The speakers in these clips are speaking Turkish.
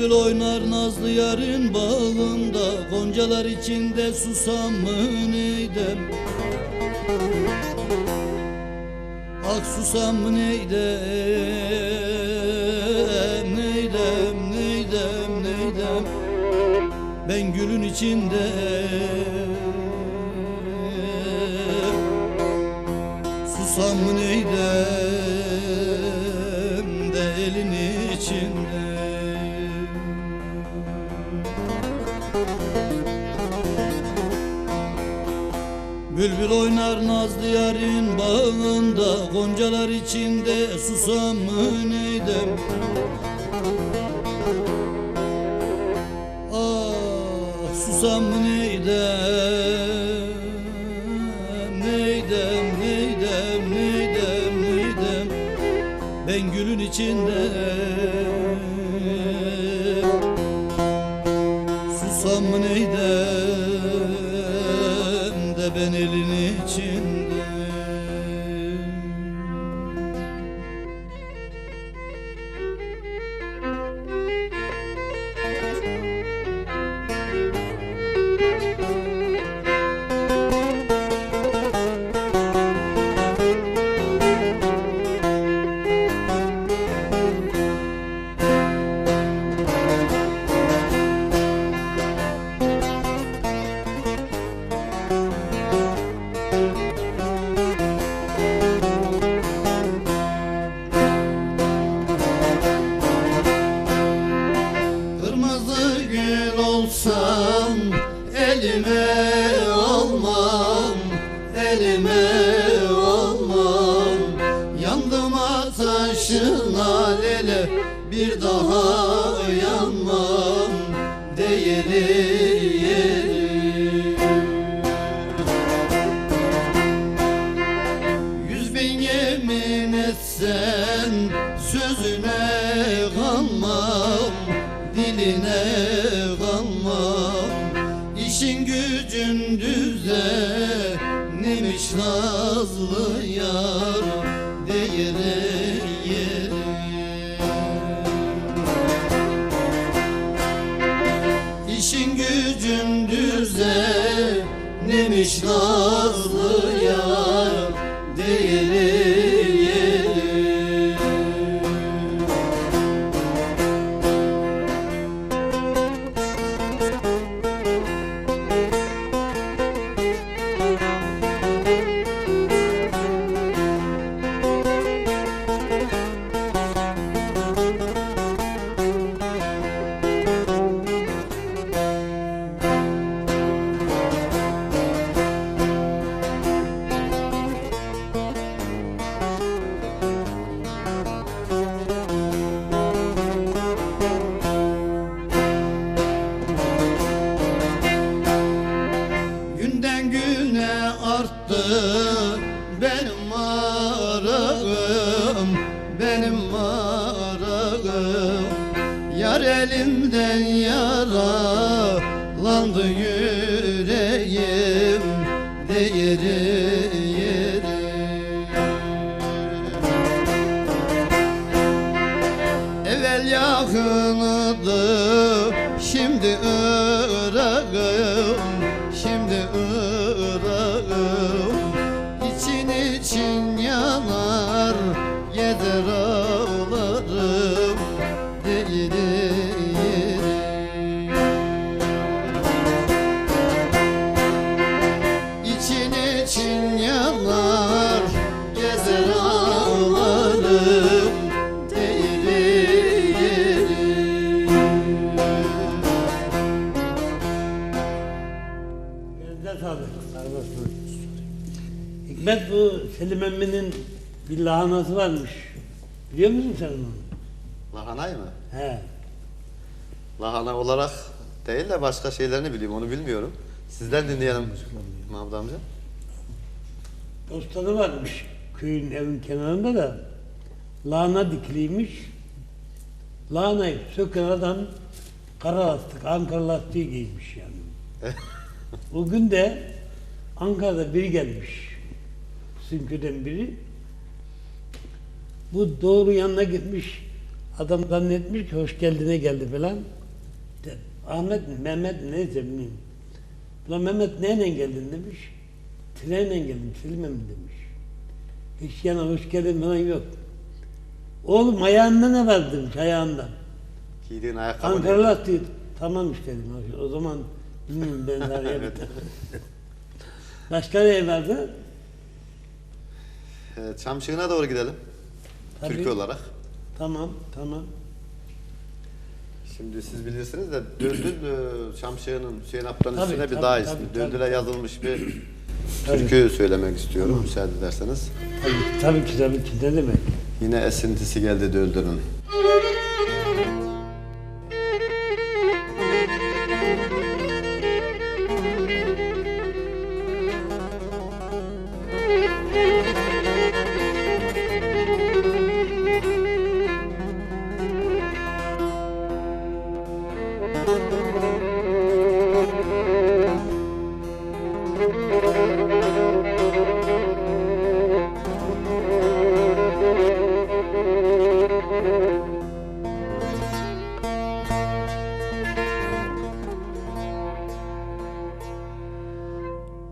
Bülbül oynar nazlı yarın bağında Goncalar içinde susam mı neydem Ak susam mı neydem Neydem neydem neydem? Ben gülün içinde. Susam mı neydem Bülbül oynar nazlı yarın bağında Goncalar içinde susam mı neydem? Ah susam mı neydem? Neydem neydem neydem neydem? Ben gülün içinde bir daha yanmam değeri Güne arttı. Benim arağım Benim arağım Yar elimden yaralandı emminin bir lahanası varmış. Biliyor musun sen onu? Lahanayı mı? He. Lahana olarak değil de başka şeylerini biliyorum onu bilmiyorum. Sizden dinleyelim Mahmut amca. Dostanı varmış köyün evin kenarında da lahana dikiliymiş. Lahanayı söken adam kara lastik, Ankara lastiği giymiş yani. o gün de Ankara'da biri gelmiş. Köyden biri. Bu doğru yanına gitmiş. Adam zannetmiş ki hoş geldine geldi falan. De, Ahmet mi, Mehmet mi, neyse bilmiyorum. Ulan Mehmet neyle geldin demiş. Trenle geldim, filme mi demiş. Hiç yana hoş geldin falan yok. Oğlum ayağında ne var demiş, ayağında. Giydiğin ayakkabı Ankara lastiği. Tamam işte dedim. O zaman bilmiyorum ben araya Başka ne vardı? Ee, Çamşığına doğru gidelim. Tabii. Türkü olarak. Tamam, tamam. Şimdi siz bilirsiniz de Düldül e, Çamşığı'nın Hüseyin Aptan'ın Tabii, üstüne bir tabii, dağ tabii, ismi. tabii. Düldül'e yazılmış bir türkü söylemek istiyorum müsaade ederseniz. Tabii, tabii ki tabii ki ne demek? Yine esintisi geldi Düldül'ün.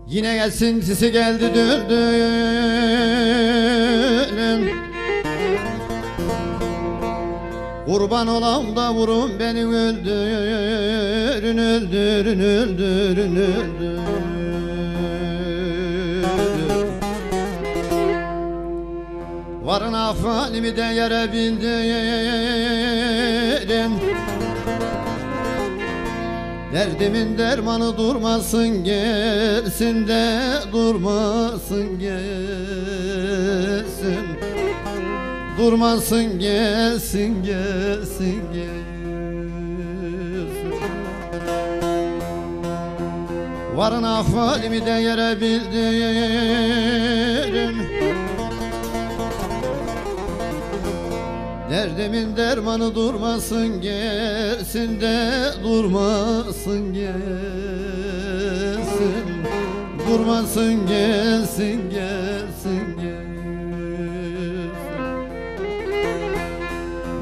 Yine esintisi geldi düldülün Kurban olam da vurun beni öldürün öldürün öldürün öldürün Varın afalimi de yere bildirin Derdimin dermanı durmasın gelsin de durmasın gelsin Durmasın gelsin gelsin gelsin. Varın ahvalimi de yere bildirin. Derdimin dermanı durmasın gelsin de durmasın gelsin. Durmasın gelsin gelsin gelsin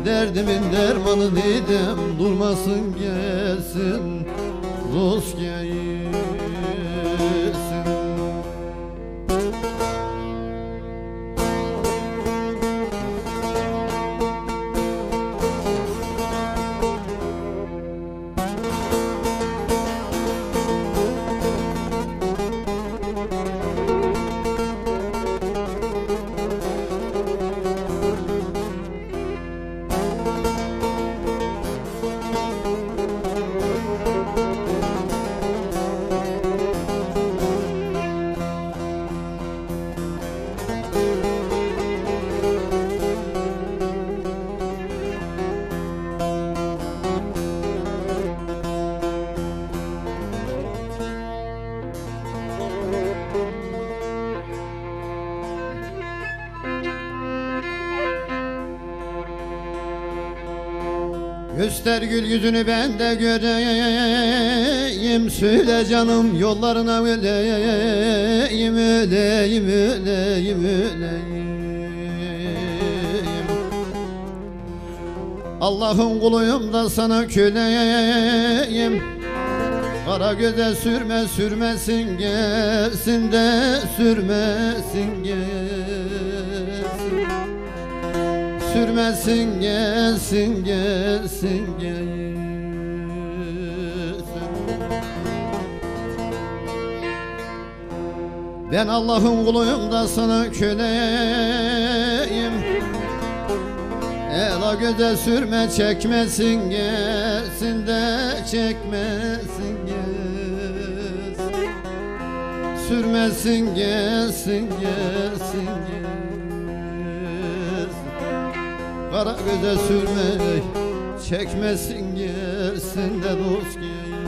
Derdimin dermanı dedim durmasın gelsin. Dost gelsin Göster gül yüzünü ben de göreyim. Söyle canım yollarına öleyim Öleyim, öleyim, öleyim. Allah'ın kuluyum da sana köleyim. Kara göze sürme sürmesin gelsin de sürmesin gelsin Sürmesin gelsin gelsin gelsin. Ben Allah'ın kuluyum da sana köleyim. Ela göze sürme çekmesin gelsin de çekmesin gelsin. Sürmesin gelsin gelsin gelsin Kara göze sürme çekmesin gelsin de dost gelsin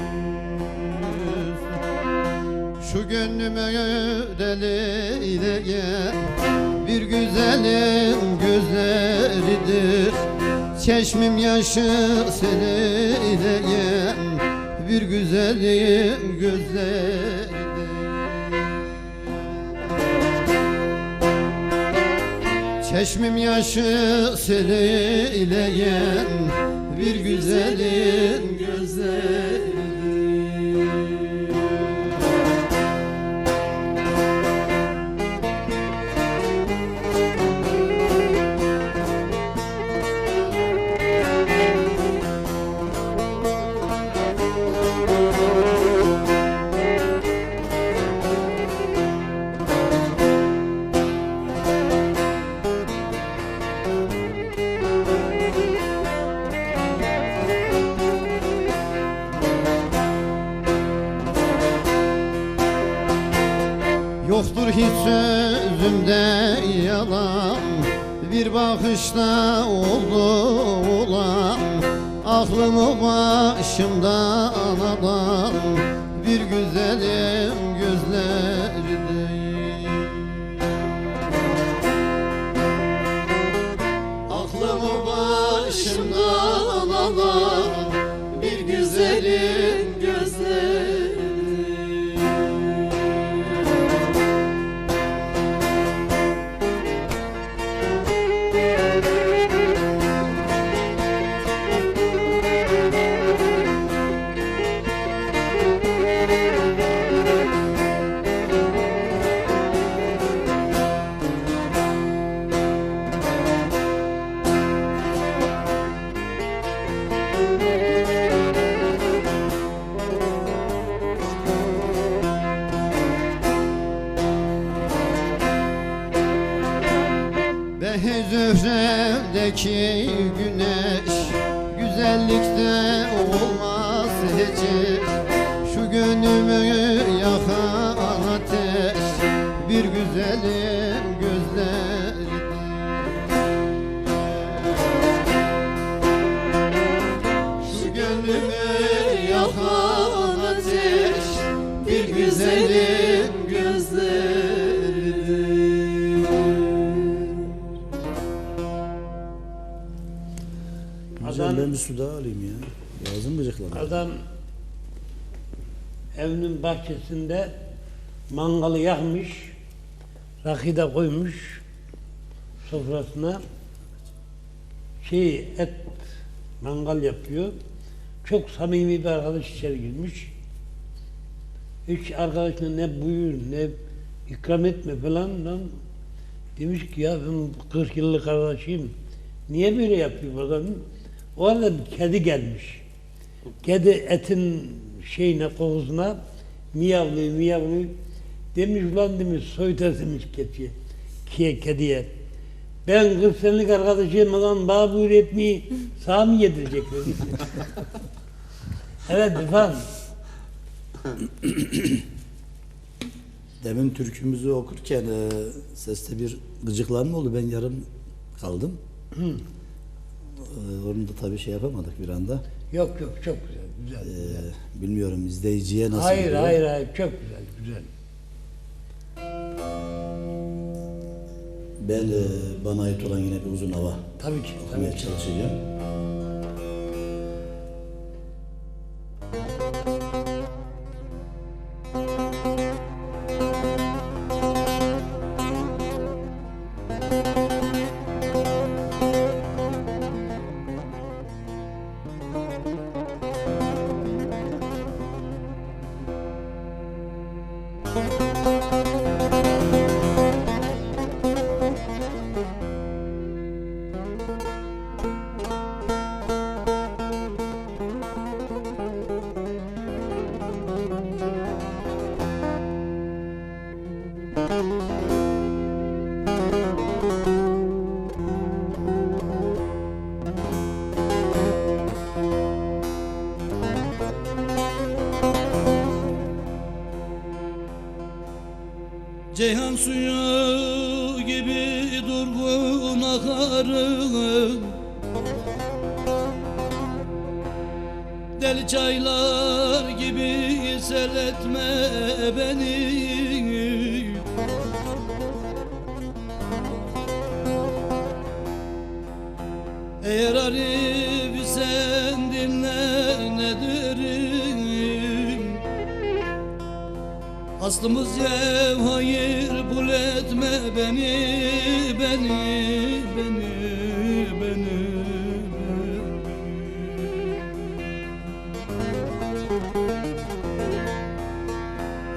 Şu gönlüme deli gel Bir güzelin gözleridir. Çeşmim yaşı seyleyen Bir güzelin gözleridir Çeşmim yaşı sileyleyen bir güzelin gözleri bakışta oldu olan Aklımı başımdan alan Bir güzelim gözlerinde Aklımı başımdan alan su daha alayım ya. Lazım gıcıklama. Adam evinin bahçesinde mangalı yakmış, rakı koymuş sofrasına. Şey et mangal yapıyor. Çok samimi bir arkadaş içeri girmiş. Hiç arkadaşına ne buyur ne ikram etme falan lan. Demiş ki ya ben 40 yıllık arkadaşıyım. Niye böyle yapıyor adam? O arada kedi gelmiş. Kedi etin şeyine kokusuna miyavlıyor miyavlıyor. Demiş ulan demiş soytar demiş kediye. Kiye, kediye. Ben 40 senelik arkadaşıyım lan bana buyur etmeyi sağ mı yedirecekler? evet efendim. Demin türkümüzü okurken e, seste bir gıcıklanma oldu. Ben yarım kaldım. E, onu da tabii şey yapamadık bir anda. Yok yok çok güzel güzel. E, güzel. bilmiyorum izleyiciye nasıl hayır geliyor? hayır hayır çok güzel güzel. Ben e, bana ait olan yine bir uzun hava Tabii ki tabii okumaya ki. çalışacağım. Ceyhan suyu gibi durgun akarım Deli çaylar gibi selletme beni. Eğer Arif sen dinle nedirim Aslımız ev hayır bul etme beni beni beni beni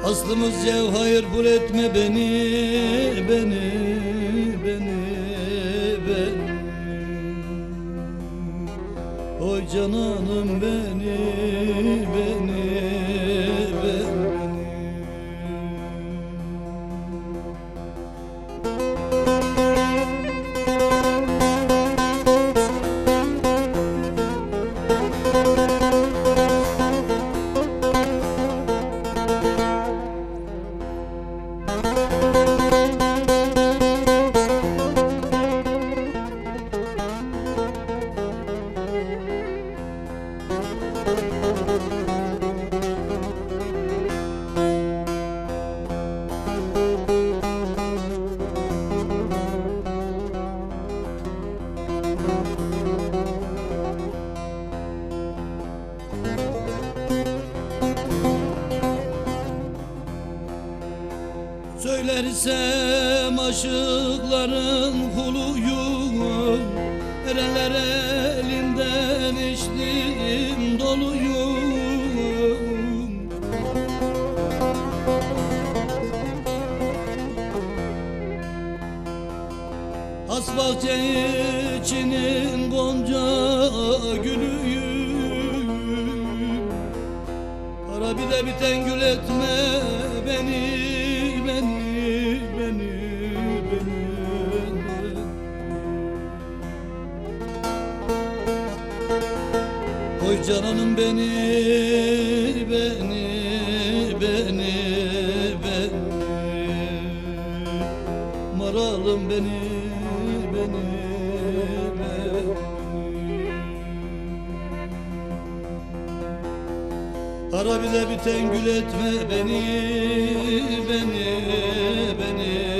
Aslımız cevhayır bul etme beni, beni, beni, beni. Oy cananım benim. Söylersem aşıkların kuluyum Erenler elinden içtim doluyum Has bahçe içinin gonca gülüyüm Kara bir de biten gül etme beni, Oy cananım beni, beni, beni, beni. Maralım beni, beni, beni. Ara bile biten gül etme beni, beni, beni,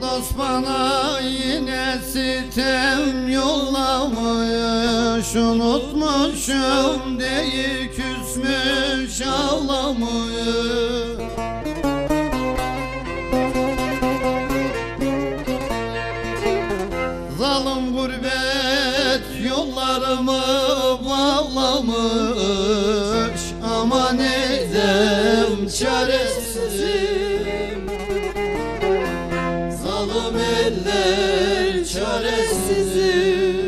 dost bana yine sitem yollamış. Unutmuşum diye küsmüş ağlamayı Zalim gurbet yollarımı bağlamış. Aman edem çaresizim çaresizim.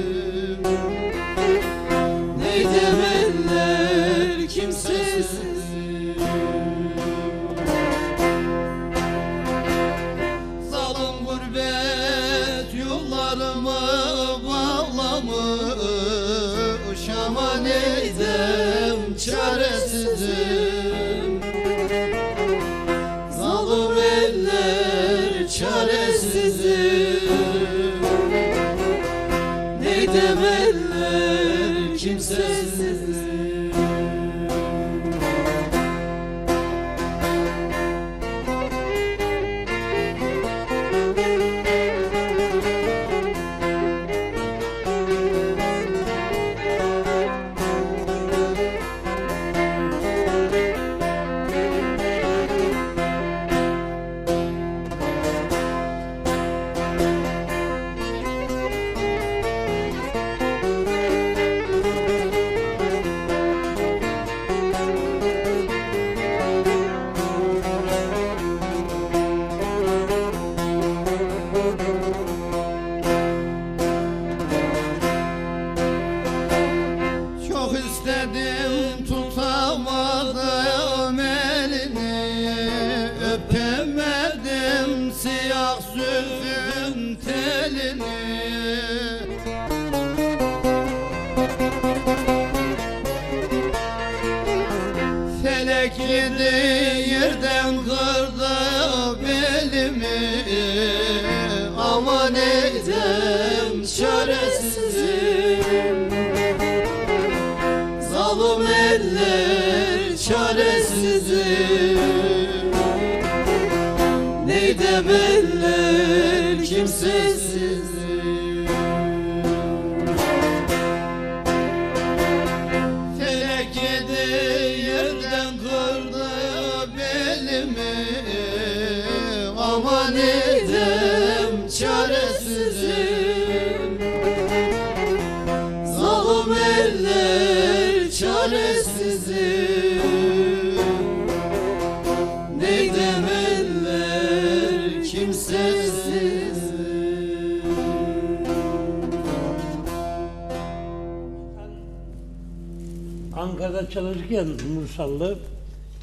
Neydem eller kimsesizim eller yedi yerden kırdı belimi. Aman edem çaresizim. Zalim eller çaresizim çalışırken Mursallı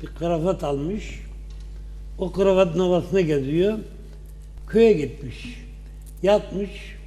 bir kravat almış. O kravatın havasına geziyor. Köye gitmiş. Yatmış.